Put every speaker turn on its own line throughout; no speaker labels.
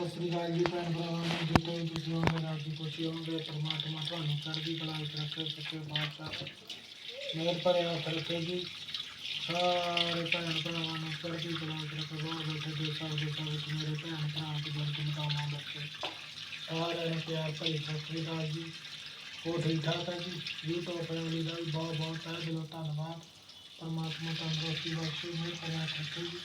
ਸਤਿ ਸ੍ਰੀ ਅਕਾਲ ਜੀ ਭੈਣ ਭਰਾਵਾਂ ਨੂੰ ਜਿੱਥੇ ਵੀ ਤੁਸੀਂ ਹੋਗੇ ਰੱਬ ਦੀ ਖੁਸ਼ੀ ਹੋਗੇ ਪਰਮਾਤਮਾ ਤੁਹਾਨੂੰ ਚੜ੍ਹਦੀ ਕਲਾ ਵਿੱਚ ਰੱਖੇ, ਸੱਚੇ ਬਾਦਸ਼ਾਹ ਮੇਰ ਭਰਿਆ ਰੱਖੇ ਜੀ। ਸਾਰੇ ਭੈਣ ਭਰਾਵਾਂ ਨੂੰ ਚੜ੍ਹਦੀ ਕਲਾ ਵਿੱਚ ਰੱਖੇ, ਬਹੁਤ ਬੈਠੇ ਦੇਸਾਂ ਵਿਦੇਸਾਂ ਵਿੱਚ ਮੇਰੇ ਭੈਣ ਭਰਾ ਤੇ ਬਰਕਤ ਮਤਾਵਾਂ ਬੱਚੇ ਸਾਰਿਆਂ ਨੂੰ ਪਿਆਰ ਭਰੀ ਸਤਿ ਸ੍ਰੀ ਅਕਾਲ ਜੀ। ਹੋਰ ਠੀਕ ਠਾਕ ਹੈ ਜੀ? YouTube ਫੈਮਿਲੀ ਦਾ ਵੀ ਬਹੁਤ ਬਹੁਤ ਤਹਿ ਦਿਲੋਂ ਧੰਨਵਾਦ। ਪਰਮਾਤਮਾ ਤੰਦਰੁਸਤੀ ਬਖਸ਼ੇ, ਮੇਰ ਭਰਿਆ ਰੱਖੇ ਜੀ।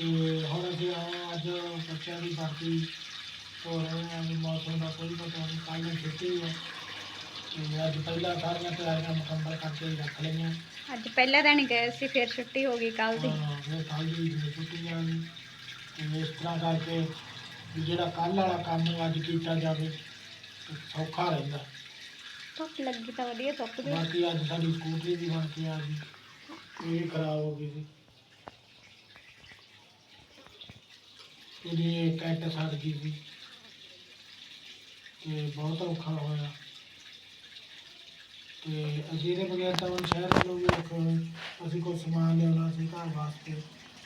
ਤੇ ਹੁਣ ਅਸੀਂ ਆਏ ਹਾਂ ਅੱਜ ਬੱਚਿਆਂ ਦੀ ਬਾਕੀ ਹੋ ਰਹੇ ਹਾਂ ਵੀ ਮੌਸਮ ਦਾ ਕੋਈ ਪਤਾ ਨਹੀਂ ਕੱਲ੍ਹ ਨੂੰ ਛੁੱਟੀ ਹੈ ਤੇ ਅੱਜ ਪਹਿਲਾਂ ਸਾਰੀਆਂ ਤਿਆਰੀਆਂ ਮੁਕੰਮਲ ਕਰਕੇ ਰੱਖ ਲਈਆਂ।
ਅੱਜ ਪਹਿਲਾ ਦਿਨ ਗਏ ਸੀ ਫਿਰ ਛੁੱਟੀ ਹੋ ਗਈ ਕੱਲ ਦੀ।
ਹਾਂ ਫਿਰ ਕੱਲ੍ਹ ਦੀ ਵੀ ਛੁੱਟੀ ਆ ਗਈ ਤੇ ਇਸ ਤਰ੍ਹਾਂ ਕਰਕੇ ਵੀ ਜਿਹੜਾ ਕੱਲ੍ਹ ਵਾਲਾ ਕੰਮ ਅੱਜ ਕੀਤਾ ਜਾਵੇ ਤੇ ਸੌਖਾ ਰਹਿੰਦਾ।
ਧੁੱਪ ਲੱਗੀ ਤਾਂ ਵਧੀਆ ਧੁੱਪ ਦੀ।
ਬਾਕੀ ਅੱਜ ਸਾਡੀ ਸਕੂਟਰੀ ਵੀ ਬਣ ਕੇ ਆ ਗਈ ਇਹ ਖਰਾਬ ਹੋ ਗਈ ਸੀ। ਇਹਦੀ ਕੱਟ ਸੜ ਗਈ ਸੀ, ਤੇ ਬਹੁਤ ਔਖਾ ਹੋਇਆ। ਤੇ ਅਸੀਂ ਇਹਦੇ ਬਗੈਰ ਤਾਂ ਹੁਣ ਸ਼ਹਿਰ ਵੱਲੋਂ ਵੀ ਔਖੇ ਹੋਏ। ਅਸੀਂ ਕੋਈ ਸਮਾਨ ਲਿਆਉਣਾ ਸੀ ਘਰ ਵਾਸਤੇ।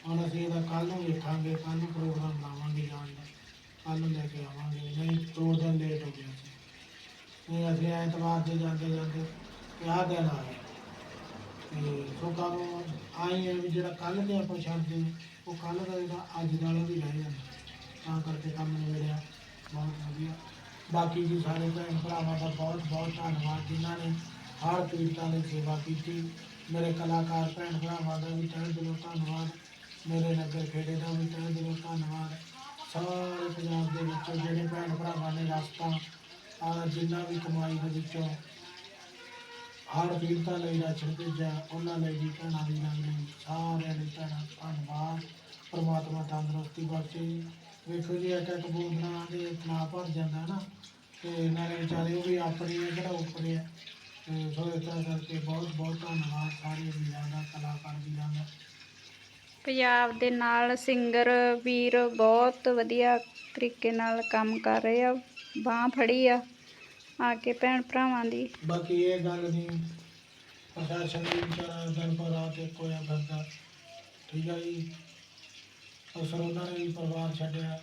ਹੁਣ ਅਸੀਂ ਇਹਦਾ ਕੱਲ ਨੂੰ ਵੇਖਾਂਗੇ ਕੱਲ ਨੂੰ ਪ੍ਰੋਗਰਾਮ ਲਾਵਾਂਗੇ ਜਾਣ ਦਾ। ਕੱਲ ਨੂੰ ਲੈ ਕੇ ਆਵਾਂਗੇ, ਨਹੀਂ, ਦੋ ਦਿਨ ਲੇਟ ਹੋ ਗਿਆ ਸੀ ਨਹੀਂ ਅਸੀਂ ਐਤਵਾਰ ਦੇ ਜਾਂਦੇ ਜਾਂਦੇ ਤੇ ਦਿਨ ਆ ਗਿਆ ਤੇ ਸੋ ਕੰਮ ਆਈ ਹੈ ਵੀ ਜਿਹੜਾ ਕੱਲ ਦੇ ਆਪਾਂ ਛੱਡਦੇ ਉਹ ਕੱਲ ਦਾ ਜਿਹੜਾ ਅੱਜ ਦਾ ਵੀ ਰਹਿ ਜਾਂਦਾ ਤਾਂ ਕਰਕੇ ਕੰਮ ਨਿਬੜਿਆ ਬਹੁਤ ਵਧੀਆ। ਬਾਕੀ ਜੀ ਸਾਰੇ ਭੈਣ ਭਰਾਵਾਂ ਦਾ ਬਹੁਤ ਬਹੁਤ ਧੰਨਵਾਦ। ਜਿਨ੍ਹਾਂ ਨੇ ਹਰ ਪੀੜਤਾਂ ਦੀ ਸੇਵਾ ਕੀਤੀ। ਮੇਰੇ ਕਲਾਕਾਰ ਭੈਣ ਭਰਾਵਾਂ ਦਾ ਵੀ ਤਹਿ ਦਿਲੋਂ ਧੰਨਵਾਦ। ਮੇਰੇ ਨਗਰ ਖੇੜੇ ਦਾ ਵੀ ਤਹਿ ਦਿਲੋਂ ਧੰਨਵਾਦ। ਸਾਰੇ ਪੰਜਾਬ ਦੇ ਵਿੱਚੋਂ ਜਿਹੜੇ ਭੈਣ ਭਰਾਵਾਂ ਨੇ ਰਸਤਾ ਆ ਜਿੰਨਾ ਵੀ ਕਮਾਈ ਦੇ ਵਿੱਚੋਂ ਹਰ ਪੀੜਤਾਂ ਲਈ ਰਾਸ਼ਨ ਭੇਜਿਆ ਉਹਨਾਂ ਲਈ ਵੀ ਭੈਣਾਂ ਦੀ ਲਈ ਸਾਰਿਆਂ ਲਈ ਭੈਣਾਂ ਧੰਨਵਾਦ। ਪਰਮਾਤਮਾ ਤੰਦਰੁਸਤੀ ਬਖਸ਼ੇ। ਵੇਖੋ ਜੀ ਇੱਕ ਇੱਕ ਬੂੰਦ ਦੇ ਤਣਾ ਭਰ ਜਾਂਦਾ ਨਾ ਤੇ ਨਾਲੇ ਵਿਚਾਰੇ ਉਹ ਵੀ ਆਪਣੇ ਆ, ਜਿਹੜਾ ਉੱਪਰੇ ਆ। ਤੇ ਸੋ ਇਸ ਤਰ੍ਹਾਂ ਕਰਕੇ ਬਹੁਤ ਬਹੁਤ ਧੰਨਵਾਦ ਸਾਰੇ ਵੀਰਾਂ ਦਾ, ਕਲਾਕਾਰ ਵੀਰਾਂ ਦਾ।
ਪੰਜਾਬ ਦੇ ਨਾਲ ਸਿੰਗਰ ਵੀਰ ਬਹੁਤ ਵਧੀਆ ਤਰੀਕੇ ਨਾਲ ਕੰਮ ਕਰ ਰਹੇ ਆ। ਬਾਹ ਫੜੀ ਆ। ਆ ਕੇ ਭੈਣ ਭਰਾਵਾਂ ਦੀ।
ਬਾਕੀ ਇਹ ਗੱਲ ਨਹੀਂ ਪ੍ਰਸ਼ਾਸਨ ਵੀ ਵਿਚਾਰਾ ਦਿਨ ਪਰ ਰਾਤ ਇੱਕ ਹੋਇਆ ਫਿਰਦਾ ਠੀਕ ਹੈ ਜੀ। ਅਸਰ ਉਹਨਾਂ ਨੇ ਵੀ ਪਰਿਵਾਰ ਛੱਡਿਆ।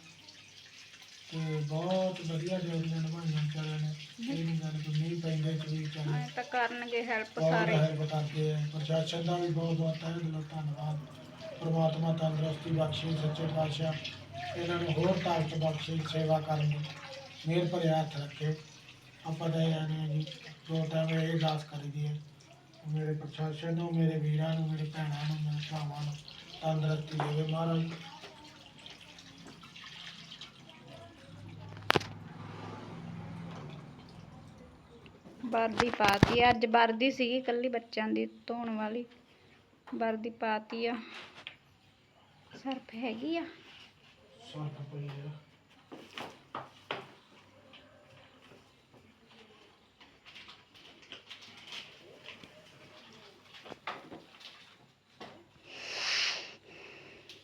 ਤੇ ਬਹੁਤ ਵਧੀਆ ਡਿਊਟੀਆਂ ਨਿਭਾਈਆਂ ਵਿਚਾਰਿਆਂ ਨੇ। ਇਹ ਨਹੀਂ ਗੱਲ ਕਿ ਨਹੀਂ ਪੈਂਦੇ ਕਿ ਵੀ ਵਿਚਾਰੇ
ਐਂ ਤਾਂ ਕਰਨਗੇ ਹੈਲਪ ਸਾਰੇ।
ਕਰਦੇ ਆ ਪ੍ਰਸ਼ਾਸਨ ਦਾ ਵੀ ਬਹੁਤ ਬਹੁਤ ਤਹਿ ਦਿਲੋਂ ਧੰਨਵਾਦ। ਪਰਮਾਤਮਾ ਤੰਦਰੁਸਤੀ ਬਖਸ਼ੇ ਸੱਚੇ ਪਾਤਸ਼ਾਹ। ਇਹਨਾਂ ਨੂੰ ਹੋਰ ਤਾਕਤ ਬਖਸ਼ੇ ਸੇਵਾ ਕਰਨ ਦੀ ਮਿਹਰ ਭਰਿਆ ਹੱਥ ਰੱਖੇ। ਆਪਾਂ ਤਾਂ ਇਹ ਆਨੇ ਜੀ ਦੋ ਟਾਈਮ ਇਹ ਅਰਦਾਸ ਕਰੀਦੀ ਹੈ। ਮੇਰੇ ਪ੍ਰਸ਼ਾਸਨ ਨੂੰ ਮੇਰੇ ਵੀਰਾਂ ਨੂੰ ਮੇਰੇ ਭੈਣਾਂ ਨੂੰ ਮੇਰੇ ਭਰਾਵਾਂ ਨੂੰ ਤੰਦਰੁਸਤੀ ਦੇਵੇ ਮਹਾਰਾਜ।
ਵਰਦੀ ਪਾਤੀ ਆ। ਅੱਜ ਵਰਦੀ ਸੀਗੀ ਕੱਲੀ ਬੱਚਿਆਂ ਦੀ ਧੋਣ ਵਾਲੀ। ਵਰਦੀ ਪਾਤੀ ਆ। ਸਰਫ ਹੈਗੀ ਆ।
ਸੌਖ ਪਈ ਹੈ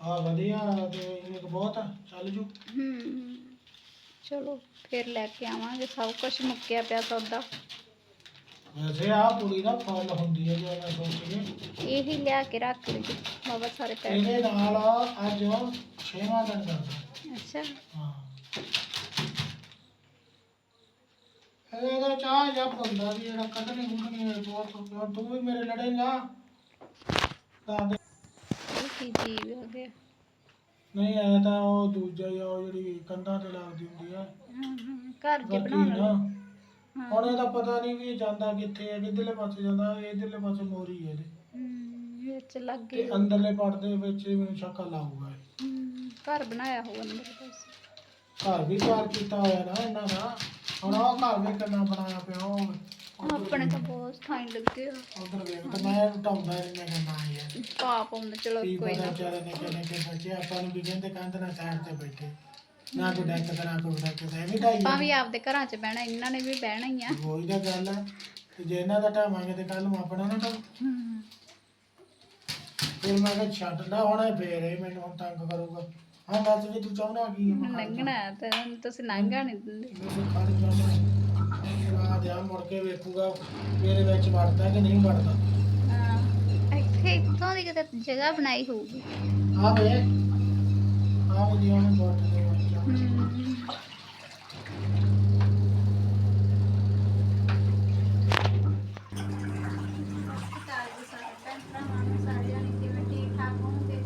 ਆ ਵਧੀਆ ਤੇ ਇਹ ਬਹੁਤ ਆ, ਚੱਲ ਜੂ।
ਹੂੰ ਚਲੋ ਫਿਰ ਲੈ ਕੇ ਆਵਾਂਗੇ ਸਭ ਕੁਝ ਮੁੱਕਿਆ ਪਿਆ ਸੌਦਾ।
ਵੈਸੇ ਆ ਪੂਰੀ ਨਾ ਫਲ ਹੁੰਦੀ ਹੈ ਜੋ ਮੈਂ ਸੋਚੀ
ਇਹੀ ਲਿਆ ਕੇ ਰੱਖ ਲਈ ਬਹੁਤ ਸਾਰੇ ਪੈਸੇ।
ਇਹਦੇ ਨਾਲ ਅੱਜ ਛੇਵਾਂ ਦਿਨ ਕਰਦਾ
ਅੱਛਾ।
ਹਾਂ। ਇਹਦਾ ਚਾਹ ਜਾਂ ਬੰਦਾ ਵੀ ਜਿਹੜਾ ਕੱਢਣੀ ਗੁੰਡਣੀ ਹੈ ਬਹੁਤ ਤੂੰ ਵੀ ਮੇਰੇ ਲੜੇਗਾ ਤਾਂ ਦੇ-
ਕੀ ਗਿਆ
ਨਹੀਂ ਐ ਤਾਂ ਉਹ ਦੂਜਾ ਹੀ ਆ ਉਹ ਜਿਹੜੀ ਕੰਧਾਂ ਤੇ ਲੱਗਦੀ ਹੁੰਦੀ ਆ।
ਹਾਂ ਹਾਂ ਘਰ ਚ
ਬਾਕੀ
ਬਣਾਉਣ
ਨਾ।
ਵਾਲੀ
ਹੁਣ ਇਹਦਾ ਪਤਾ ਨਹੀਂ ਵੀ ਇਹ ਜਾਂਦਾ ਕਿੱਥੇ ਹੈ ਕਿੱਧਰਲੇ ਪਾਸੇ ਜਾਂਦਾ ਇਧਰਲੇ ਪਾਸੇ ਮੋਰੀ ਹੈ ਇਹਦੇ।
ਹੂੰ, ਵਿੱਚ ਲੱਗ
ਤੇ ਅੰਦਰਲੇ ਪੜ ਦੇ ਵਿੱਚ ਹੀ ਮੈਨੂੰ ਸ਼ੱਕ ਲਾਊਗਾ ਇਹ।
ਹੂੰ, ਘਰ ਬਣਾਇਆ ਹੋਊ ਅੰਦਰ ਬਸ
ਘਰ ਵੀ ਤਿਆਰ ਕੀਤਾ ਹੋਇਆ ਨਾ ਇਹਨਾਂ ਦਾ। ਹੁਣ ਉਹ ਘਰ ਵੀ ਕਿੰਨਾ ਬਣਾਇਆ ਪਿਆ ਉਹ
ਆਪਣੇ ਤਾਂ ਬਹੁਤ ਥਾਂ ਲੱਗੇ ਆ।
ਉਧਰ ਵੇਖ ਤੇ ਮੈਂ ਢਾਉਂਦਾ ਨਹੀਂ ਮੈਂ ਕਹਿੰਦਾ ਯਾਰ।
ਪਾਪ ਹੁੰਦਾ ਚਲੋ
ਕੀ
ਕੋਈ
ਪਤਾ
ਨਾ।
ਵਿਚਾਰੇ ਨੇ ਕਿਹਨੇ ਕਿ ਬੱਚੇ ਆਪਾਂ ਨੂੰ ਵੀ ਕਹਿੰਦੇ ਕੰਧ ਨਾਲ ਸਾਈਡ ਤੇ ਬੈਠੇ। ਨਾ ਕੋਈ ਡੈਕ ਤੇ ਨਾ ਕੋਈ ਡੈਕ ਤੇ ਐਵੇਂ ਢਾਈ
ਆਪਾਂ ਵੀ ਆਪਦੇ ਘਰਾਂ 'ਚ ਬਹਿਣਾ ਇਹਨਾਂ ਨੇ ਵੀ ਬਹਿਣਾ ਹੀ ਆ।
ਉਹੀ ਤਾਂ ਗੱਲ ਹੈ ਤੇ ਜੇ ਇਹਨਾਂ ਦਾ ਢਾਵਾਂਗੇ ਤੇ ਕੱਲ ਨੂੰ ਆਪਣਾ ਨਾ
ਹੂੰ।
ਫਿਰ ਮੈਂ ਕਿਹਾ ਛੱਡ ਹੁਣ ਇਹ ਫੇਰ ਇਹ ਮੈਨੂੰ ਹੁਣ ਤੰਗ ਕਰੂਗਾ। ਹਾਂ ਦੱਸ ਵੀ ਤੂੰ ਚਾਹੁੰਦਾ ਕੀ ਹੈ? ਮੈਂ ਖੜ
ਲੰਘਣਾ ਹੈ ਤੇ ਹੁਣ ਤੁਸੀਂ ਲੰਘਾ ਨਹੀਂ ਦਿੰਦੇ।
ਮੈਨੂੰ ਖੜ ਚਾਹੁੰਦਾ ਆ ਦਿਆ ਮੁੜ ਕੇ ਵੇਖੂਗਾ ਮੇਰੇ ਵਿੱਚ ਵੜਦਾ ਕਿ ਨਹੀਂ ਵੜਦਾ।
ਹਾਂ ਇੱਥੇ ਇੱਥੋਂ ਦੀ ਕਿਤੇ ਜਗ੍ਹਾ ਬਣਾਈ ਹੋਊਗੀ।
ਆ ਵੇ। ਆ ਉਹ ਜੀ ਉਹਨੇ ਬੋਟ ਦੇ ਵਿੱਚ
ਹਮ। ਸਤਿਕਾਰ ਜੀ ਸਾਰੇ ਭੈਣ ਭਰਾਵਾਂ ਨੂੰ ਸਾਰਿਆਂ ਨੂੰ ਕਿਵੇਂ ਠੀਕ ਠਾਕ ਹੋਣਗੇ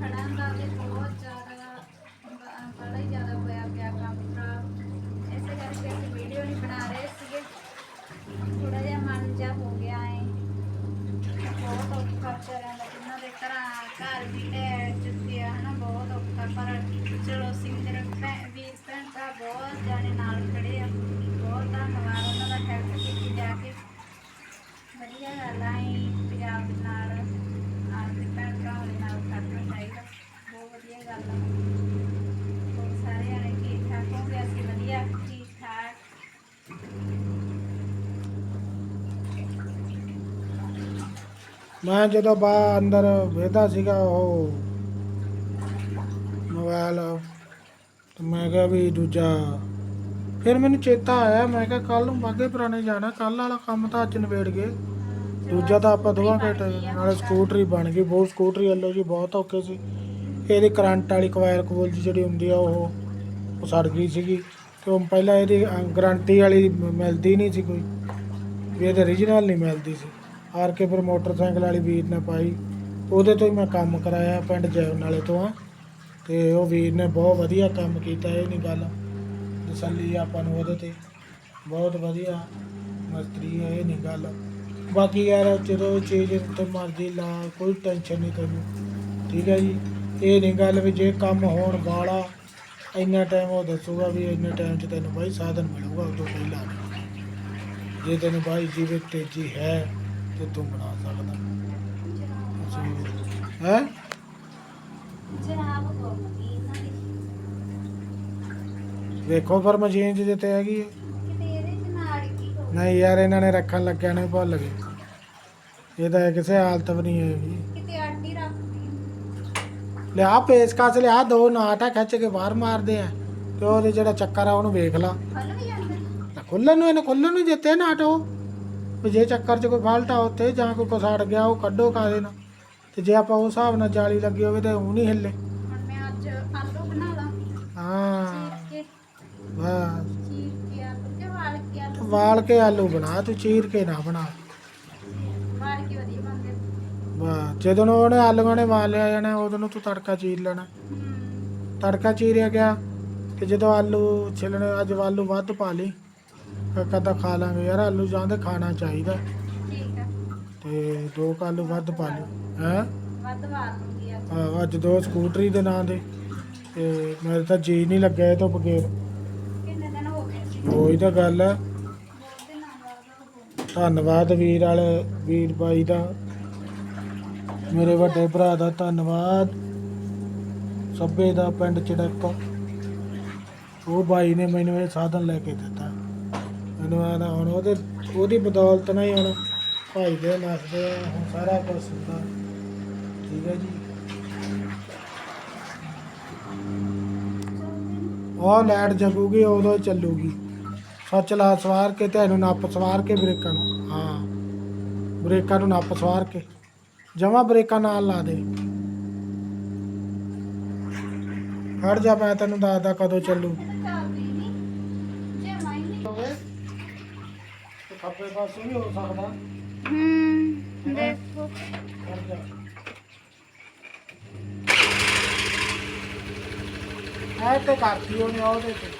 ਖੜਾਂ ਦਾ ਵੀ ਬਹੁਤ ਜ਼ਿਆਦਾ ਬ- ਬੜਾ ਹੀ ਜ਼ਿਆਦਾ ਹੋਇਆ ਪਿਆ ਕੰਮ ਖਰਾਬ ਇਸੇ ਕਰਕੇ ਅਸੀਂ ਵੀਡੀਓ ਨਹੀਂ ਬਣਾ ਰਹੇ ਸੀਗੇ ਥੋੜਾ ਜਿਹਾ ਮਨ ਜਿਹਾ ਹੋ ਗਿਆ ਹੈ ਬਹੁਤ ਔਖਾ ਵਿਚਾਰਿਆਂ ਦਾ ਜਿਨ੍ਹਾਂ ਦੇ ਘਰਾਂ ਘਰ ਵੀ ਢਹਿ ਚੁੱਕੇ ਆ ਹਨਾ ਬਹੁਤ ਔਖਾ ਪਰ ਚਲੋ ਸਿੰਗਰ ਭੈਣ ਵੀਰ ਭੈਣ ਭਰਾ ਬਹੁਤ ਜਾਣੇ ਨਾਲ ਖੜੇ ਆ ਬਹੁਤ ਧੰਨਵਾਦ ਉਹਨਾਂ ਦਾ ਹੈਲਪ ਕੀਤੀ ਜਾ ਕੇ ਵਧੀਆ ਗੱਲ ਆ ਇਹ ਪੰਜਾਬ ਦੇ ਨਾਲ ਆਪਦੇ ਭੈਣ ਭਰਾਵਾਂ ਦੇ ਨਾਲ ਖੜਨਾ ਚਾਹੀਦਾ ਬਹੁਤ ਵਧੀਆ ਗੱਲ ਆ ਹੋਰ ਸਾਰੇ ਜਾਣੇ ਠੀਕ ਠਾਕ ਹੋਗੇ ਅਸੀਂ ਵਧੀਆ ਠੀਕ ਠਾਕ
ਮੈਂ ਜਦੋਂ ਬਾ ਅੰਦਰ ਵੇਦਾ ਸੀਗਾ ਉਹ ਮੋਬਾਈਲ ਤੇ ਮੈਂ ਕਿਹਾ ਵੀ ਦੂਜਾ, ਫਿਰ ਮੈਨੂੰ ਚੇਤਾ ਆਇਆ, ਮੈਂ ਕਿਹਾ ਕੱਲ ਨੂੰ ਬਾਗੇ ਪੁਰਾਣੇ ਜਾਣਾ ਕੱਲ ਵਾਲਾ ਕੰਮ ਤਾਂ ਅੱਜ ਨਿਬੇੜ ਗਏ। ਦੂਜਾ ਤਾਂ ਆਪਾਂ ਦੋਵਾਂ ਘੰਟੇ ਨਾਲੇ ਸਕੂਟਰੀ ਬਣ ਗਈ, ਬਹੁਤ ਸਕੂਟਰੀ ਵੱਲੋਂ ਜੀ, ਬਹੁਤ ਔਖੇ ਸੀ। ਇਹਦੀ ਕਰੰਟ ਵਾਲੀ ਕੋਇਲ ਕੋਲ ਜਿਹੜੀ ਹੁੰਦੀ ਆ ਉਹ ਉਹ ਸੜ ਗਈ ਸੀਗੀ। ਤੇ ਪਹਿਲਾਂ ਇਹਦੀ ਗਰੰਟੀ ਵਾਲੀ ਮਿਲਦੀ ਨਹੀਂ ਸੀ ਕੋਈ, ਵੀ ਇਹਦੇ origignal ਨਹੀਂ ਮਿਲਦੀ ਸੀ। ਆਰ ਕੇ ਫਿਰ ਮੋਟਰਸਾਈਕਲ ਵਾਲੀ ਵੀਰ ਨੇ ਪਾਈ। ਉਹਦੇ ਤੋਂ ਹੀ ਮੈਂ ਕੰਮ ਕਰਾਇਆ ਪਿੰਡ ਜੈਵ ਨਾਲੇ ਤੋਂ। ਆ ਤੇ ਉਹ ਵੀਰ ਨੇ ਬਹੁਤ ਵਧੀਆ ਕੰਮ ਕੀਤਾ, ਇਹ ਨਹੀਂ ਗੱਲ ਤਸੱਲੀ ਆਪਾਂ ਨੂੰ ਉਹਦੇ ਤੇ। ਬਹੁਤ ਵਧੀਆ ਮਸਤਰੀ ਹੈ, ਇਹ ਨਹੀਂ ਗੱਲ। ਬਾਕੀ ਯਾਰ ਜਦੋਂ ਚੀਜ਼ ਤੇ ਮਰਜ਼ੀ ਲਾ, ਕੋਈ ਟੈਨਸ਼ਨ ਨਹੀਂ ਤੈਨੂੰ। ਠੀਕ ਹੈ ਜੀ? ਇਹ ਨਹੀਂ ਗੱਲ ਵੀ ਜੇ ਕੰਮ ਹੋਣ ਵਾਲਾ, ਇੰਨਾ ਟਾਈਮ ਉਹ ਦੱਸੂਗਾ ਵੀ ਇੰਨੇ ਟਾਈਮ 'ਚ ਤੈਨੂੰ ਬਾਈ ਸਾਧਨ ਮਿਲੂਗਾ, ਉਦੋਂ ਤੋਂ ਪਹਿਲਾਂ। ਜੇ ਤੈਨੂੰ ਬਾਈ ਜੀ ਤੇਜ਼ੀ ਹੈ ਤੇ ਤੂੰ ਬਣਾ ਸਕਦਾ? ਹੈ? ਵੇਖੋ ਫਿਰ ਮਸ਼ੀਨ 'ਚ ਜਿੱਤੇ ਹੈਗੀ ਹੈ ਨਹੀਂ ਯਾਰ ਇਹਨਾਂ ਨੇ ਰੱਖਣ ਲੱਗਿਆ ਨੇ ਭੁੱਲ ਗਏ। ਇਹ ਤਾਂ ਕਿਸੇ ਹਾਲਤ ਵੀ ਨਹੀਂ ਹੈਗੀ।
ਕਿਤੇ ਆਟੀ ਰੱਖਦੀ
ਲਿਆ ਪੇਚਕਸ ਲਿਆ ਦੋ ਨਾਟਾ ਖਿੱਚ ਕੇ ਬਾਹਰ ਮਾਰਦੇ ਆ। ਤੇ ਉਹਦੇ ਜਿਹੜਾ ਚੱਕਰ ਆ ਉਹਨੂੰ ਵੇਖ ਲਾ। ਤਾਂ ਖੁੱਲਣ ਨੂੰ ਇਹਨੇ ਖੁੱਲਣ ਨੂੰ ਦਿੱਤੇ ਨਾਟ ਵੀ ਜੇ ਚੱਕਰ 'ਚ ਕੋਈ ਫਾਲਟ ਆ ਉੱਥੇ ਜਾਂ ਕੋਈ ਕੁਛ ਅੜ ਗਿਆ ਉਹ ਕੱਢੋ ਕਾਦੇ ਨਾਲ? ਤੇ ਜੇ ਆਪਾਂ ਉਸ ਹਿਸਾਬ ਨਾਲ ਜਾਲੀ ਲੱਗੀ ਹੋਵੇ ਤੇ ਉਹ ਨਹੀਂ ਹਿੱਲੇ।
ਹੁਣ ਮੈਂ ਅੱਜ ਆਲੂ ਬਣਾ ਲਾਂ।
ਹਾਂ।
ਚੀਰ ਕੇ।
ਬਸ
ਚੀਰ ਕੇ ਆਲੂ ਤੇ ਵਾਲ ਕੇ ਆਲੂ।
ਵਾਲ ਕੇ ਆਲੂ ਬਣਾ ਤੂੰ ਚੀਰ ਕੇ ਨਾ ਬਣਾ।
ਵਾਲ ਕੇ ਵਧੀਆ ਬਣਦੇ।
ਬਸ ਜਦੋਂ ਉਹਨੇ ਆਲੂਆਂ ਨੇ ਵਾਲ ਲਿਆ ਜਾਣਾ ਉਦੋਂ ਨੂੰ ਤੂੰ ਤੜਕਾ ਚੀਰ ਲੈਣਾ। ਤੜਕਾ ਚੀਰਿਆ ਗਿਆ ਤੇ ਜਦੋਂ ਆਲੂ ਛਿਲਣੇ ਅੱਜ ਆਲੂ ਵੱਧ ਪਾ ਲਈ ਫਿਰ ਕਦਾ ਖਾ ਲਾਂਗੇ ਯਾਰ ਆਲੂ ਜਾਂਦੇ ਖਾਣਾ ਚਾਹੀਦਾ।
ਠੀਕ ਆ।
ਤੇ ਦੋ ਕੁ ਆਲੂ ਵੱਧ ਪਾ ਲਈ ਹੈ?
ਵੱਧ ਵਾਲ ਲੂੰਗੀ ਅੱਜ
ਅੱਜ ਦੋ ਸਕੂਟਰੀ ਦੇ ਨਾਂ ਦੇ ਤੇ ਮੇਰੇ ਤਾਂ ਜੀ ਨਹੀਂ ਲੱਗਿਆ ਇਹ ਤੋਂ ਬਗੈਰ।
ਕਿੰਨੇ ਦਿਨ ਹੋ ਗਏ ਸੀ?
ਉਹੀ ਤਾਂ ਗੱਲ ਹੈ
ਬਹੁਤ ਦਿਨਾਂ ਬਾਅਦ ਹੋ
ਧੰਨਵਾਦ ਵੀਰ ਵਾਲੇ ਵੀਰ ਬਾਈ ਦਾ। ਮੇਰੇ ਵੱਡੇ ਭਰਾ ਦਾ ਧੰਨਵਾਦ। ਸੱਬੇ ਦਾ ਪਿੰਡ ਚੜਕ ਉਹ ਬਾਈ ਨੇ ਮੈਨੂੰ ਇਹ ਸਾਧਨ ਲੈ ਕੇ ਦਿੱਤਾ। ਮੈਨੂੰ ਆਦਾ ਹੁਣ ਉਹਦੇ, ਉਹਦੀ ਬਦੌਲਤ ਨਾਲ ਹੀ ਹੁਣ ਭਾਈ ਦੇ ਨੱਸਦੇ ਆ, ਹੁਣ ਸਾਰਾ ਕੁਝ ਹੁੰਦਾ। ਠੀਕ ਹੈ ਜੀ। ਉਹ ਲਾਈਟ ਜਗੂਗੀ, ਉਦੋਂ ਚੱਲੂਗੀ। ਸੱਚ ਲਾ ਸਵਾਰ ਕੇ ਤੇ ਇਹਨੂੰ ਨੱਪ ਸਵਾਰ ਕੇ ਬ੍ਰੇਕਾਂ ਨੂੰ। ਹਾਂ, ਬ੍ਰੇਕਾਂ ਨੂੰ ਨੱਪ ਸਵਾਰ ਕੇ। ਜਮਾ ਬ੍ਰੇਕਾਂ ਨਾਲ ਲਾ ਦੇ। ਖੜ ਜਾ, ਮੈਂ ਤੈਨੂੰ ਦੱਸਦਾ ਕਦੋਂ ਚੱਲੂ
ਤੇ ਚੱਲਦੀ ਨਹੀਂ ਜੇ ਮੈਂ ਨਹੀਂ
ਹੋਵੇ ਤੇ ਖੱਬੇ ਪਾਸੇ ਵੀ ਹੋ ਸਕਦਾ।
ਹੂੰ ਦੇਖੋ।
ਖੜ ਜਾ ਐ ਤੇ ਕਰਤੀ ਉਹਨੇ ਉਹਦੇ ਤੇ।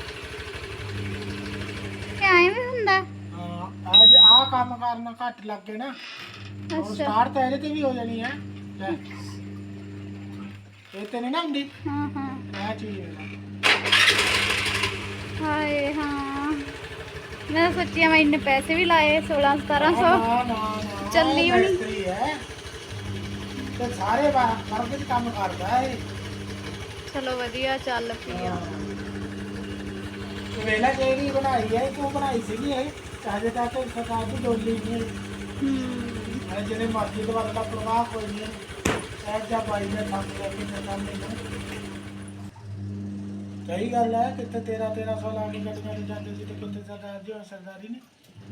ਕਿ ਐਂ ਵੀ ਹੁੰਦਾ?
ਹਾਂ ਅੱਜ ਆ ਕੰਮ ਕਰਨਾ ਘੱਟ ਲੱਗੇ ਨਾ।
ਅੱਛਾ।
ਸਟਾਰਟ ਤਾਂ ਇਹਦੇ ਤੇ ਵੀ ਹੋ ਜਾਣੀ ਹੈ ਲੈ। ਇਹ ਤੇ ਨਹੀਂ ਨਾ ਹੁੰਦੀ।
ਹਾਂ ਹਾਂ।
ਇਹ ਚੀਜ਼ ਹੈ।
ਹਾਏ ਹਾਂ। ਮੈਂ ਸੋਚਿਆ ਮੈਂ ਇੰਨੇ ਪੈਸੇ ਵੀ ਲਾਏ 16 1700
ਨਾ, ਨਾ, ਨਾ,
ਚੱਲੀ ਹੋਣੀ।
ਤੇ ਸਾਰੇ ਵਰਗ ਵਿੱਚ ਕੰਮ ਕਰਦਾ ਹੈ
ਚਲੋ ਵਧੀਆ ਚੱਲ ਪਿਆ
ਵੇਲਾ ਜਿਹੜੀ ਬਣਾਈ ਹੈ ਤੂੰ ਬਣਾਈ ਸੀਗੀ ਇਹ? ਹਜੇ ਤੱਕ ਸਰਕਾਰ ਦੀ ਡੋਲੀ ਨਹੀਂ ਹੈ। ਜਿਹੜੇ ਮਰਜ਼ੀ ਦੁਆਰਾ ਦਾ ਪ੍ਰਵਾਹ ਕੋਈ ਨਹੀਂ। ਇਹ ਜਾਂ ਬਾਈ ਨੇ ਕੰਮ ਕਰਕੇ ਨਾ ਕੰਮ ਨਹੀਂ ਸਹੀ ਗੱਲ ਹੈ ਕਿੱਥੇ 13 1300 ਲਾ ਕੇ ਗੱਡੀਆਂ ਤੇ ਜਾਂਦੇ ਸੀ ਤੇ ਕਿੱਥੇ ਸਰਦਾਰ ਜੀ ਹੁਣ ਸਰਦਾਰੀ ਨੇ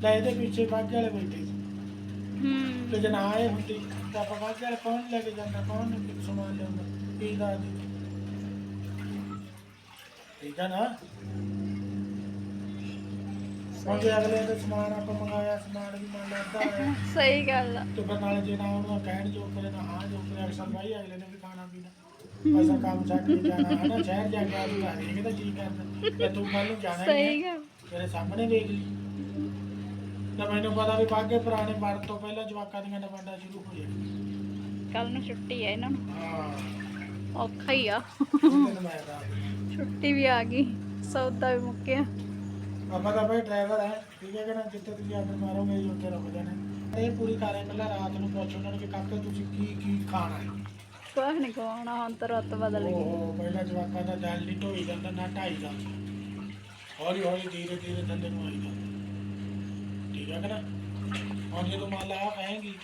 ਲੈ ਇਹਦੇ ਪਿੱਛੇ ਬਾਗੇ ਵਾਲੇ ਬੈਠੇ ਸੀ।
ਹੂੰ।
ਤੇ ਜੇ ਨਾ ਆਏ ਹੁੰਦੇ ਤਾਂ ਆਪਾਂ ਬਾਗੇ ਵਾਲੇ ਕੌਣ ਲੈ ਕੇ ਜਾਂਦਾ ਕੌਣ ਸਮਾਨ ਲਿਆਉਂਦਾ ਕੀ ਦਾ ਦੀ ਠੀਕ ਹੈ ਨਾ? ਹੁਣ ਜੇ ਅਗਲੇ ਦੇ ਸਮਾਨ ਆਪਾਂ ਮੰਗਾਇਆ ਸਮਾਨ ਵੀ ਮੰਨ ਲੈਂਦਾ ਹੈ
ਸਹੀ ਗੱਲ ਆ।
ਤੇ ਫਿਰ ਨਾਲੇ ਜੇ ਨਾ ਉਹਨੂੰ ਕਹਿਣ ਜੋ ਕਰੇ ਨਾ ਹਾਂ ਜੋ ਕਰੇ ਅਕਸਰ ਭਾਈ ਅਗਲੇ ਨੇ ਵੀ ਖਾਣਾ ਪੀਣਾ। ਐਸਾ ਕੰਮ ਛੱਡ ਕੇ ਜਾਣਾ ਹੈ ਨਾ ਸ਼ਹਿਰ ਜਾ ਕੇ ਆਜੂ ਇਹ ਤਾਂ ਜੀ ਕਰਦਾ ਤੇ ਤੂੰ ਕੱਲ ਨੂੰ ਜਾਣਾ ਹੀ
ਸਹੀ
ਹੈ।
ਗੱਲ।
ਤੇਰੇ ਸਾਹਮਣੇ ਵੇਖ ਲਈ। ਤਾਂ ਮੈਨੂੰ ਪਤਾ ਵੀ ਬਾਗੇ ਪੁਰਾਣੇ ਵੜ ਤੋਂ ਪਹਿਲਾਂ ਜਵਾਕਾਂ ਦੀਆਂ ਡਿਮਾਂਡਾਂ ਸ਼ੁਰੂ ਹੋ ਜਾਣੀਆਂ
ਕੱਲ ਨੂੰ ਛੁੱਟੀ ਹੈ ਇਹਨਾਂ ਨੂੰ।
ਹਾਂ।
ਔਖਾ ਹੀ ਆ।
ਤੈਨੂੰ ਮੈਂ ਦੱਸਦਾ
ਛੁੱਟੀ ਵੀ ਆ ਗਈ ਸੌਦਾ ਵੀ ਮੁੱਕਿਆ।
ਆਪਾਂ ਤਾਂ ਭਾਈ ਡਰਾਈਵਰ ਹੈ ਠੀਕ ਹੈ ਕਿ ਨਾ? ਜਿੱਥੇ ਤੁਸੀਂ ਆਰਡਰ ਮਾਰੋਗੇ ਜੀ ਉੱਥੇ ਰੁਕ ਜਾਣਾ। ਇਹ ਪੂਰੀ ਕਰੇ ਪਹਿਲਾਂ ਰਾਤ ਨੂੰ ਪੁੱਛ ਉਹਨਾਂ ਨੂੰ ਕਿ ਕਾਕੇ ਤੁਸੀਂ ਕੀ ਕੀ ਖਾਣਾ ਹੈ?
ਕੁਛ ਨਹੀਂ ਕਹਾਉਣਾ ਹੁਣ ਤਾਂ ਰੁੱਤ ਬਦਲ ਗਈ।
ਉਹ ਪਹਿਲਾਂ ਜਵਾਕਾਂ ਦਾ ਦਿਲ ਨਹੀਂ ਢੋਈ ਜਾਂਦਾ ਨਾ ਢਾਈ ਦਾ। ਹੌਲੀ ਹੌਲੀ ਧੀਰੇ ਧੀਰੇ ਥੱਲੇ ਨੂੰ ਆਈ ਜਾਂਦਾ। ਠੀਕ ਹੈ ਕਿ ਨਾ? ਹੁਣ ਜੇ ਤੂੰ ਮੰਨ ਲਾ ਆਹ ਕਹੇਂਗੀ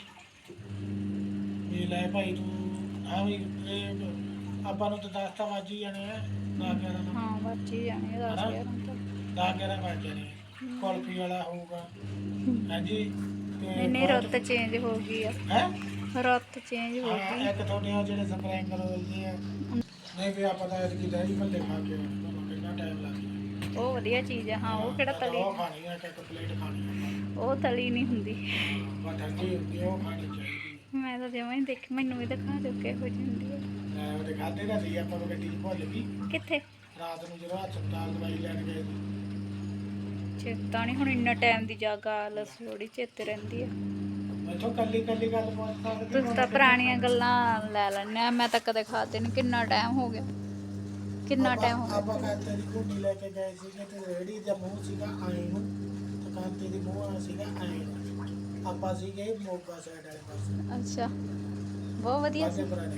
ਵੀ ਲੈ ਭਾਈ ਤੂੰ ਆ ਵੀ ਇਹ ਆਪਾਂ ਨੂੰ ਤਾਂ ਦਸ ਤਾਂ ਵੱਜ ਹੀ ਜਾਣੇ ਆ ਨਾ ਗਿਆਰਾਂ ਨੂੰ
ਹਾਂ ਬੱਚੀ ਜਾਣੀ ਦੱਸ
ਹਨਾ?
ਯਾਰ ਹੁਣ ਤਾਂ।
ਦਸ ਗਿਆਰਾਂ ਵੱਜ ਜਾਣੇ ਆ। ਕੁਲਫੀ ਵਾਲਾ ਹੋਊਗਾ। ਹਾਂਜੀ?
ਨਹੀਂ ਨਹੀਂ ਰੁੱਤ ਚੇਂਜ ਹੋ ਗਈ ਆ।
ਹੈ?
ਰੁੱਤ ਚੇਂਜ ਹੋ
ਹਾਂ
ਗਈ।
ਇੱਕ ਤੁਹਾਡੇ ਆ ਜਿਹੜੇ ਸਪਰਿੰਗ ਰੋਲ ਨੇ ਆ ਨਹੀਂ ਵੀ ਆਪਾਂ ਤਾਂ ਐਤਕੀ ਦਹੀਂ ਭੱਲੇ ਖਾ ਕੇ ਤੁਹਾਨੂੰ ਕਿੰਨਾ ਟਾਈਮ ਲੱਗ ਗਿਆ।
ਉਹ ਵਧੀਆ ਚੀਜ਼ ਆ ਹਾਂ ਉਹ ਕਿਹੜਾ ਤਲੀ?
ਉਹ ਖਾਣੀ ਇੱਕ ਇੱਕ ਪਲੇਟ ਖਾਣੀ
ਉਹ ਤਲੀ ਨਹੀਂ ਹੁੰਦੀ।
ਬਾ ਠੰਡੀ ਹੁੰਦੀ ਉਹ ਖਾਣੀ ਚਾਹੀਦੀ
ਮੈਂ ਤਾਂ ਜਮਾਂ ਹੀ ਦੇਖ ਮੈਨੂੰ ਵੀ ਦਿਖਾ ਦਿਓ ਕਿਹੋ ਜਿਹੀ ਹੁੰਦੀ ਆ।
ਮੈਂ ਉਹਦੇ ਖਾਦੇ ਦਾ ਸੀ ਆਪਾਂ ਨੂੰ ਗੱਡੀ 'ਚ ਭੁੱਲ ਗਈ।
ਕਿੱਥੇ?
ਰਾਤ ਨੂੰ ਜਦੋਂ ਹਸਪਤਾਲ ਦਵਾਈ ਲੈਣ ਗਏ ਸੀ।
ਚੇਤਾ ਨਹੀਂ ਹੁਣ ਇੰਨਾ ਟਾਈਮ ਦੀ ਜਾਗਾ ਆਲਸ ਥੋੜੀ ਚੇਤੇ ਰਹਿੰਦੀ ਆ। ਤੁਸੀਂ ਤਾਂ ਪੁਰਾਣੀਆਂ ਗੱਲਾਂ ਲੈ ਲੈਣੇ ਆ ਮੈਂ ਤਾਂ ਕਦੇ ਖਾਤੇ ਨਹੀਂ ਕਿੰਨਾ ਟਾਈਮ ਹੋ ਗਿਆ। ਕਿੰਨਾ ਟਾਈਮ ਹੋ ਗਿਆ?
ਆਪਾਂ ਕਾਂਤੇ ਦੀ ਕੁੰਡੀ ਲੈ ਕੇ ਗਏ ਸੀਗੇ ਤੇ ਰੇੜੀ ਦਾ ਮੂੰਹ ਸੀਗਾ ਆਏ ਨੂੰ। ਤੇ ਕਾਂਤੇ ਦੀ ਮੂੰਹ ਆ ਸੀਗਾ ਆਏ ਨੂੰ। ਆਪਾਂ ਸੀਗੇ ਮੋਗਾ ਸਾਈਡ ਵਾਲੇ ਪਾਸੇ।
ਅੱਛਾ। ਬਹੁਤ ਵਧੀਆ
ਪਾਸੇ
ਸੀ
ਪੁਰਾਣੇ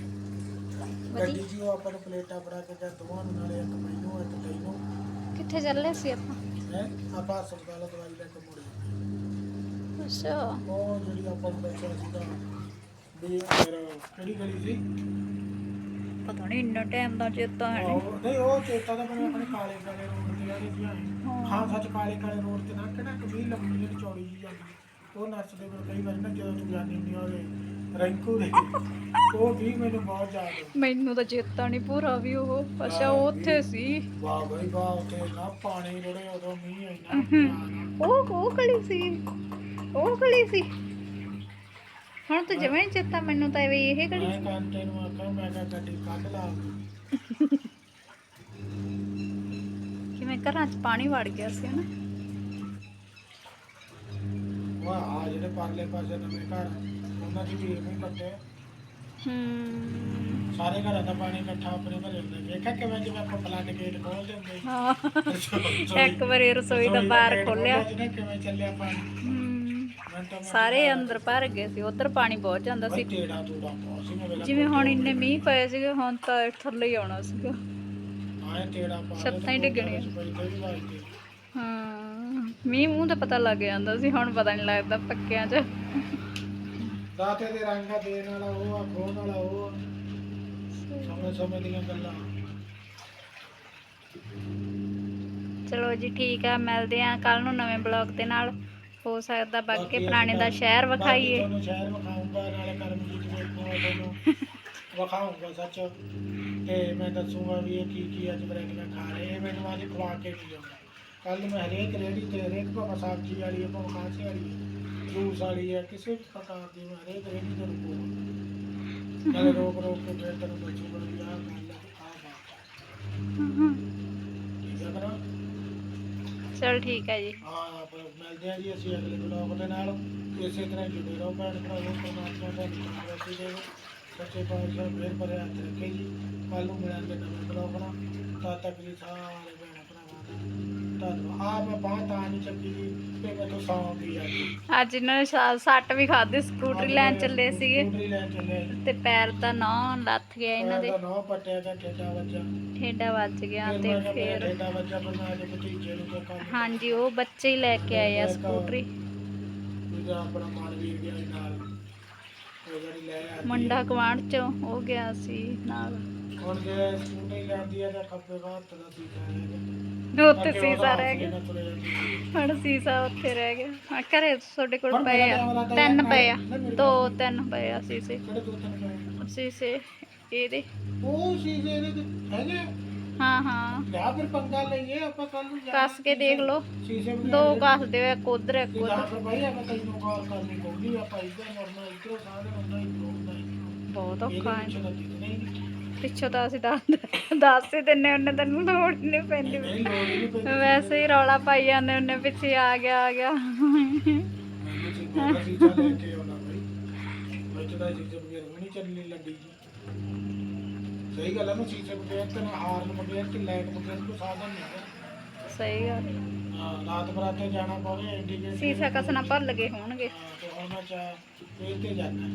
ਗੱਡੀ ਜੀ ਉਹ ਆਪਾਂ ਨੂੰ ਪਲੇਟਾਂ ਫੜਾ ਕੇ ਗਿਆ ਦੋਵਾਂ ਨੂੰ ਨਾਲੇ ਇੱਕ ਮੈਨੂੰ ਇੱਕ ਤੈਨੂੰ।
ਕਿੱਥੇ ਚੱਲੇ ਸੀ ਆਪਾਂ?
ਹੈ? ਆਪਾਂ ਹਸਪਤਾਲ ਦਵਾਈ ਲੈ ਕੇ ਮੁੜੇ
ਅੱਛਾ।
ਉਹ ਜਿਹੜੀ ਆਪਾਂ ਨੂੰ ਦੱਸਿਆ ਸੀਗਾ ਵੀ ਫਿਰ ਕਿਹੜੀ ਗਲੀ ਸੀ?
ਪਤਾ ਨਹੀਂ ਇੰਨਾ ਟਾਈਮ ਦਾ ਚੇਤਾ ਹੈ ਨਹੀਂ
ਉਹ- ਨਹੀਂ ਉਹ ਚੇਤਾ ਤਾਂ ਮੈਨੂੰ ਆਪਣੇ ਕਾਲੇ ਕਾਲੇ ਰੋਡ ਤੇ ਜਾਂਦੇ ਸੀ ਆਏ ਹਾਂ। ਸੱਚ ਕਾਲੇ ਕਾਲੇ ਰੋਡ ਤੇ ਨਾ ਕਿਹੜਾ ਕਬੀਰ ਲੰਮੀ ਜਿਹੜੀ ਚੌੜੀ ਜੀ ਜਾਂਦੀ ਉਹ ਨਰਸ ਦੇ ਕੋਲ ਕਈ ਵਾਰ ਨਾ ਜਦੋਂ ਤੂੰ ਜਾਂਦੀ ਨਹੀਂ ਉਹਦੇ ਰੈਂਕੂ ਦੇ ਉਹ ਵੀ ਮੈਨੂੰ ਬਹੁਤ ਯਾਦ ਹੈ
ਮੈਨੂੰ ਤਾਂ ਚੇਤਾ ਨਹੀਂ ਪੂਰਾ ਵੀ ਉਹ ਅੱਛਾ ਉਹ ਉੱਥੇ ਸੀ।
ਵਾਹ ਬਈ ਵਾਹ ਉੱਥੇ ਨਾ ਪਾਣੀ ਰੜੇ ਉਦੋਂ ਮੀਂਹ ਇੰਨਾ ਪਿਆ
ਉਹ ਉਹ ਖੜੀ ਸੀ। ਉਹ ਖੜੀ ਸੀ। ਹੁਣ ਤਾਂ ਹੀ ਚੇਤਾ ਮੈਨੂੰ ਤਾਂ ਵੀ ਇਹ ਖੜੀ
ਮੈਂ ਕਾਂਤੇ ਨੂੰ ਆਖਿਆ ਮੈਂ ਕਿਹਾ ਗੱਡੀ ਕੱਢ ਲਾ।
ਕਿਵੇਂ ਘਰਾਂ 'ਚ ਪਾਣੀ ਵੜ ਗਿਆ ਸੀ ਹਨਾ।
ਵਾਹ ਆ ਜਿਹੜੇ ਪਰਲੇ ਪਾਸੇ ਨਵੇਂ ਘਰ ਉਹਨਾਂ ਦੀ ਵੀ ਕਰਦੇ ਆ।
ਹੂੰ।
ਸਾਰੇ ਘਰਾਂ ਦਾ ਪਾਣੀ ਇਕੱਠਾ ਆਪਣੇ ਘਰੇ ਹੁੰਦਾ। ਵੇਖਿਆ ਕਿਵੇਂ ਜਿਵੇਂ ਆਪਾਂ ਫਲੱਡ ਗੇਟ ਖੋਲਦੇ ਹੁੰਦੇ
ਹਾਂ। ਇੱਕ ਵਾਰੀ ਰਸੋਈ ਦਾ ਬਾਹਰ ਖੋਲਿਆ
ਕਿਵੇਂ ਚੱਲਿਆ ਪਾਣੀ।
ਸਾਰੇ ਅੰਦਰ ਭਰ ਗਏ ਸੀ ਉਧਰ ਪਾਣੀ ਬਹੁਤ ਜਾਂਦਾ ਸੀ।
ਬਹੁਤ ਮੇਰੇ
ਜਿਵੇਂ ਹੁਣ ਇੰਨੇ ਮੀਂਹ ਪਏ ਸੀਗੇ ਹੁਣ ਤਾਂ ਥੱਲੇ ਹੀ ਆਉਣਾ ਸੀਗਾ।
ਆਏ ਤੇੜਾ ਪਾ
ਛੱਤਾਂ ਹੀ ਡਿੱਗਣੀਆਂ।
ਪਹਿਲੀ ਵਾਰ ਤੇ
ਹਾਂ ਮੀਂਹ ਮੂੰਹ ਤਾਂ ਪਤਾ ਲੱਗ ਜਾਂਦਾ ਸੀ ਹੁਣ ਪਤਾ ਨਹੀਂ ਲੱਗਦਾ ਪੱਕਿਆਂ 'ਚ।
ਦਾਤੇ ਦੇ ਰੰਗਾ ਦੇਣ ਵਾਲਾ ਉਹ ਆ ਖੋਣ ਵਾਲਾ ਉਹ ਸਮੇਂ ਸਮੇਂ ਦੀਆਂ ਗੱਲਾਂ।
ਚਲੋ ਜੀ ਠੀਕ ਆ ਮਿਲਦੇ ਆ ਕੱਲ ਨੂੰ ਨਵੇਂ ਬਲੌਗ ਦੇ ਨਾਲ। ਹੋ ਸਕਦਾ ਬਾਕੀ ਪੁਰਾਣੇ ਦਾ ਸ਼ਹਿਰ ਵਿਖਾਈਏ।
ਤੁਹਾਨੂੰ ਸ਼ਹਿਰ ਵਿਖਾਊਂਗਾ ਨਾਲੇ ਕਰਮਜੀਤ ਵੇਖੂਗਾ ਤੁਹਾਨੂੰ ਵਿਖਾਊਂਗਾ ਸੱਚ। ਤੇ ਮੈਂ ਦੱਸੂਗਾ ਵੀ ਇਹ ਕੀ ਕੀ ਅੱਜ ਵੈਰਾਈਟੀਆਂ ਖਾ ਰਹੇ ਮੈਨੂੰ ਅੱਜ ਖਵਾ ਕੇ ਨਹੀਂ ਜਾਊਗਾ ਕੱਲ ਮੈਂ ਹਰੇਕ ਰੇੜੀ ਤੇ ਹਰੇਕ ਭਾਵੇਂ ਸਬਜ਼ੀ ਵਾਲੀ ਹੈ ਭਾਵੇਂ ਕਾਂਸੇ ਵਾਲੀ ਹੈ ਜੂਸ ਵਾਲੀ ਹੈ ਕਿਸੇ ਵੀ ਪ੍ਰਕਾਰ ਦੀ ਮੈਂ ਹਰੇਕ ਰੇੜੀ ਤੇ ਰੁਕੂਗਾ। ਨਾਲੇ ਰੋਕ ਰੋਕ ਕੇ ਫਿਰ ਤੈਨੂੰ ਦੱਸੂਗਾ ਵੀ ਆਹ ਗੱਲ ਆਹ ਬਾਤ ਹੈ। ਠੀਕ ਹੈ
ਚਲ ਠੀਕ ਹੈ ਜੀ।
ਹਾਂ, ਆਪਾਂ ਮਿਲਦੇ ਹਾਂ ਜੀ ਅਸੀਂ ਅਗਲੇ ਬਲੌਗ ਦੇ ਨਾਲ। ਇਸੇ ਤਰ੍ਹਾਂ ਹੀ ਜੁੜੇ ਰਹੋ ਭੈਣ ਭਰਾਵੋ ਪਰਮਾਤਮਾ ਦਾ ਨਿਕਾਲ ਦੇਵੋ। ਸੱਚੇ ਪਾਤਸ਼ਾਹ ਮਿਹਰ ਭਰੇ ਹੱਥ ਰੱਖੇ ਜੀ। ਕੱਲ ਨੂੰ ਮਿਲਾਂਗੇ ਨਵੇਂ ਬਲੌਗ ਨਾਲ। ਤਦ ਤੱਕ ਜੀ ਸਾਰੇ ਭੈਣ ਭਰਾਵਾਂ ਦਾ ਧੰਨਵਾਦ ਆ ਮੈਂ ਬਾਹਰ ਤਾਂ ਨਹੀਂ ਚੱਕੀ ਜੀ ਤੇ ਮੈਂ ਤੋਂ ਸੌਂ ਗਈ ਅੱਜ
ਅੱਜ ਇਹਨਾਂ ਨੇ ਸ਼ਾ- ਸੱਟ ਵੀ ਖਾਦੇ ਸਕੂਟਰੀ ਲੈਣ ਚੱਲੇ ਸੀਗੇ।
ਸਕੂਟਰੀ ਲੈਣ ਚੱਲੇ।
ਤੇ ਪੈਰ ਦਾ ਨੌ ਲੱਥ ਗਿਆ ਇਹਨਾਂ ਦੇ।
ਦਾ ਨੌ ਪੱਟਿਆ ਦਾ ਠੇਡਾ ਵੱਜਾ।
ਠੇਡਾ ਵੱਜ ਗਿਆ ਤੇ ਫਿਰ
ਠੇਡਾ ਵੱਜਾ ਬਣਾ ਦੇ ਭਤੀਜੇ ਨੂੰ ਕੋਈ ਕੰਮ।
ਹਾਂਜੀ ਉਹ ਬੱਚੇ ਹੀ ਲੈ ਕੇ ਆਏ ਆ ਸਕੂਟਰੀ।
ਦੂਜਾ ਆਪਣਾ ਮਾਨਵੀਰ ਗਿਆ ਸੀ ਨਾਲ। ਉਹ ਜਿਹੜੀ ਲੈ ਆਂਦੀ
ਮੁੰਡਾ ਕਵਾਂਡ ਚੋਂ ਉਹ ਗਿਆ ਸੀ ਨਾਲ।
ਹੁਣ ਜੇ ਸਕੂਟਰੀ ਲੈਂਦੀ ਹੈ ਤਾਂ ਖੱਬੇ ਹੱਥ ਦਾ ਸੀਸਾ ਹੈ।
ਉੱਥੇ ਸੀਸਾ ਰਹਿ ਗਿਆ। ਹੁਣ ਸੀਸਾ ਉੱਥੇ ਰਹਿ ਗਿਆ। ਹਾਂ ਘਰੇ ਤੁਹਾਡੇ ਕੋਲ ਪਏ ਆ। ਤਿੰਨ ਪਏ ਆ। ਦੋ ਤਿੰਨ ਪਏ ਆ ਸੀਸੇ? ਸੀਸੇ ਇਹਦੇ।
ਉਹ ਸੀਸੇ ਇਹਦੇ ਹੈਗੇ
ਹਾਂ ਹਾਂ।
ਲਿਆ ਫਿਰ ਪੰਗਾ ਲਈਏ ਆਪਾਂ ਕੱਲ ਨੂੰ ਜਾ
ਕੱਸ ਕੇ ਦੇਖ ਲਓ। ਦੋ ਕੱਸ ਦਿਓ ਇੱਕ ਉਧਰ ਇੱਕ ਉਧਰ।
ਭਾਈ ਆਪਾਂ ਤੈਨੂੰ ਕਾਲ ਕਰਨੀ ਪਊਗੀ। ਆਪਾਂ ਇੱਧਰ ਮਰਨਾ ਇੱਧਰੋਂ ਸਾਰੇ ਹੁੰਦਾ ਇੱਧਰੋਂ
ਬਹੁਤ ਔਖਾ ਹੈ।
ਪਿੱਛੋਂ ਤਾਂ
ਅਸੀਂ ਦੱਸ ਦੱਸ ਹੀ ਦਿੰਨੇ ਉਹਨੇ ਤੈਨੂੰ ਲੋੜ ਨਹੀਂ ਪੈਂਦੀ। ਵੈਸੇ ਹੀ ਰੌਲਾ ਪਾਈ ਜਾਂਦੇ ਉਹਨੇ ਪਿੱਛੇ ਆ ਗਿਆ ਆ ਗਿਆ।
ਸਹੀ ਗੱਲ। ਹੈ ਨਾ ਚੀਜ਼ਾਂ ਬਗੈਰ ਤੇ ਹਾਰਨ ਬਗੈਰ ਤੇ ਲਾਈਟ ਬਗੈਰ ਕੋਈ ਸਾਧਨ ਨਹੀਂ ਹੈ
ਸਹੀ ਗੱਲ
ਹਾਂ ਰਾਤ ਬਰਾਤੇ ਜਾਣਾ ਪਵੇ ਇੰਡੀਕੇਟਰ
ਸੀਸਾ ਕਸਣਾ ਭਰ ਗਏ ਹੋਣਗੇ।
ਤੇ ਹੁਣ ਮੈਂ ਚਾ ਤੇ ਜਾਣਾ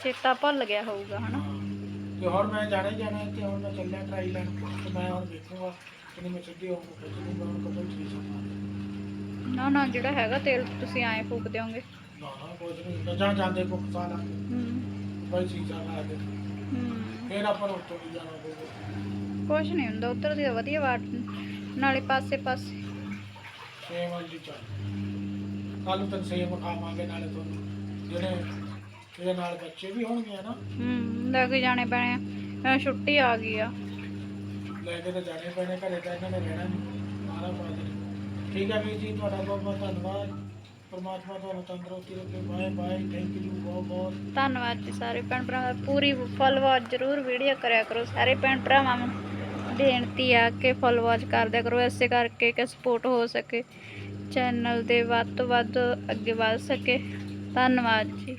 ਚੇਤਾ ਭੱਲ ਗਿਆ ਹੋਊਗਾ ਹਨਾ?
ਹਾਂ। ਤੇ ਹੁਣ ਮੈਂ ਜਾਣਾ ਹੀ ਜਾਣਾ ਤੇ ਹੁਣ ਮੈਂ ਚੱਲਿਆ ਟਰਾਈ ਲੈਣ ਤੇ ਮੈਂ ਹੁਣ ਵੇਖੂਗਾ ਕਿ ਮੈਂ ਸਿੱਧੀ ਹੋ ਕੇ ਖਿੱਚ ਲੂੰਗਾ ਹੁਣ ਕਦੋਂ ਚੀਜ਼ ਆ
ਨਾ ਨਾ ਜਿਹੜਾ ਹੈਗਾ ਤੇਲ ਤੁਸੀਂ ਐਂ ਫੂਕ ਦਿਓਗੇ।
ਨਾ ਨਾ ਕੁਝ ਨਹੀਂ ਹੁੰਦਾ ਜਾਂ ਜਾਂਦੇ ਕੋ ਸਾਲਾ
ਹੂੰ।
ਬਈ ਚੀਜ਼ਾਂ ਲਾ ਦੇ
ਹੂੰ।
ਫਿਰ ਆਪਾਂ ਨੂੰ ਉੱਤੋਂ ਦੀ ਜਾਣਾ ਪਊਗਾ।
ਕੁਛ ਨਹੀਂ ਹੁੰਦਾ ਉੱਧਰ ਦੀ ਤਾਂ ਵਧੀਆ ਵਾਟ ਨਾਲੇ ਪਾਸੇ ਪਾਸੇ।
ਸੇਮ ਵਾਲੀ ਚਾਹ ਕੱਲ ਨੂੰ ਤਾਂ ਸੇਮ ਖਾਵਾਂਗੇ ਨਾਲੇ ਤੁਹਾਨੂੰ ਜਿਹੜੇ ਇਹਦੇ ਨਾਲ ਬੱਚੇ ਵੀ ਹੋਣਗੇ ਨਾ
ਹੂੰ ਲੈ ਕੇ ਜਾਣੇ ਪੈਣੇ ਆ। ਅਹ ਛੁੱਟੀ ਆ ਗਈ ਆ।
ਲੈ ਕੇ ਤਾਂ ਜਾਣੇ ਪੈਣੇ ਘਰੇ ਤਾਂ ਇਹਨਾਂ ਨੇ ਰਹਿਣਾ ਨਹੀਂ ਮਾਰਾ ਪਾ ਦੇ। ਠੀਕ ਹੈ ਵੀਰ ਜੀ ਤੁਹਾਡਾ ਬਹੁਤ ਬਹੁਤ ਧੰਨਵਾਦ। ਪਰਮਾਤਮਾ ਤੁਹਾਨੂੰ ਤੰਦਰੁਸਤੀ ਰੱਖੇ। ਬਾਏ ਬਾਏ ਥੈਂਕ ਯੂ ਬਹੁਤ ਬਹੁਤ।
ਧੰਨਵਾਦ ਜੀ ਸਾਰੇ ਭੈਣ ਭਰਾਵਾਂ ਦਾ। ਪੂਰੀ ਫੁੱਲ ਵਾਚ ਜ਼ਰੂਰ ਵੀਡੀਓ ਕਰਿਆ ਕਰੋ। ਸਾਰੇ ਭੈਣ ਭਰਾਵਾਂ ਨੂੰ ਬੇਨਤੀ ਆ ਕਿ ਫੁੱਲ ਵਾਚ ਕਰਦਿਆ ਕਰੋ। ਐਸੇ ਕਰਕੇ ਕਿ ਸਪੋਰਟ ਹੋ ਸਕੇ। ਚੈਨਲ ਦੇ ਵੱਧ ਤੋਂ ਵੱਧ ਅੱਗੇ ਵਧ ਸਕੇ। ਧੰਨਵਾਦ ਜੀ।